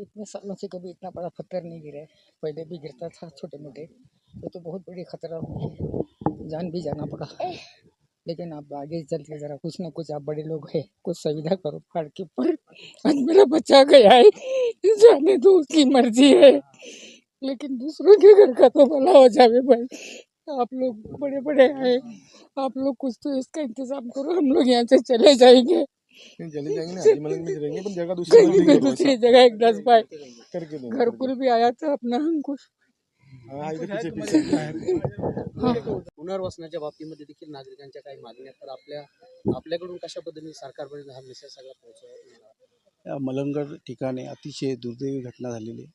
इतने सालों से कभी इतना बड़ा पत्थर नहीं गिरा पहले भी गिरता था छोटे मोटे ये तो बहुत बड़ी खतरा हुई जान भी जाना पड़ा। लेकिन आप आगे चल के जरा कुछ ना कुछ, आप बड़े लोग हैं, कुछ सुविधा करो पहाड़ के ऊपर आज मेरा बच्चा गया है, जाने दो, उसकी मर्ज़ी है। लेकिन दूसरों के घर का तो भला हो जावे भाई। आप लोग बड़े बड़े हैं, आप लोग कुछ तो इसका इंतज़ाम करो, हम लोग यहाँ से चले जाएँगे। नहीं, चले जाएंगे ना हाजी मलंग में रहेंगे पर जगह दूसरी कहीं पे मिल जाएगी दूसरी जगह एक दस करके भी आया था अपना अंकुश हाँ पुनर्वसनाच्या बाबतीमध्ये देखील नागरिकांच्या काही मागण्या. तर आपल्या आपल्याकडून कशा पद्धतीने सरकारपर्यंत हा मेसेज सगळा पोहोचवा या मलंगड ठिकाणी अतिशय दुर्दैवी घटना झालेली आहे.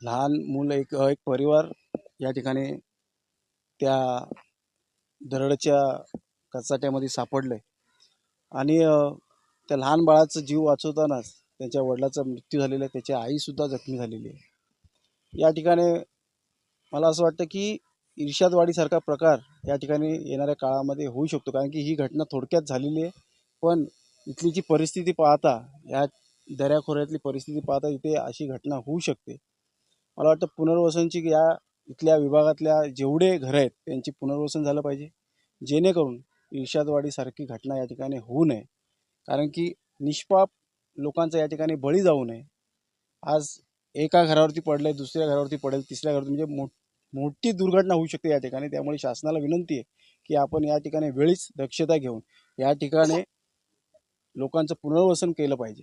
लहान मुलं एक एक परिवार या ठिकाणी त्या दरडच्या कचाट्यामध्ये सापडलं आणि त्या लहान बाळाचं जीव वाचवतानाच त्यांच्या वडिलाचा मृत्यू झालेला आहे. त्याची आईसुद्धा जखमी झालेली आहे. या ठिकाणी मला असं वाटतं की इर्षादवाडीसारखा प्रकार या ठिकाणी येणाऱ्या काळामध्ये होऊ शकतो. कारण की ही घटना थोडक्यात झालेली आहे. पण इथली जी परिस्थिती पाहता या दऱ्याखोऱ्यातली परिस्थिती पाहता इथे अशी घटना होऊ शकते. मला वाटतं पुनर्वसनची या इथल्या विभागातल्या जेवढे घरं आहेत त्यांची पुनर्वसन झालं पाहिजे. जेणेकरून इर्शादवाडीसारखी घटना या ठिकाणी होऊ नये. कारण की निष्पाप लोकांचा या ठिकाणी बळी जाऊ नये. आज एका घरावरती पडलंय दुसऱ्या घरावरती पडेल तिसऱ्या घरावरती म्हणजे मो मोठी दुर्घटना होऊ शकते या ठिकाणी. त्यामुळे शासनाला विनंती आहे की आपण या ठिकाणी वेळीच दक्षता घेऊन या ठिकाणी लोकांचं पुनर्वसन केलं पाहिजे.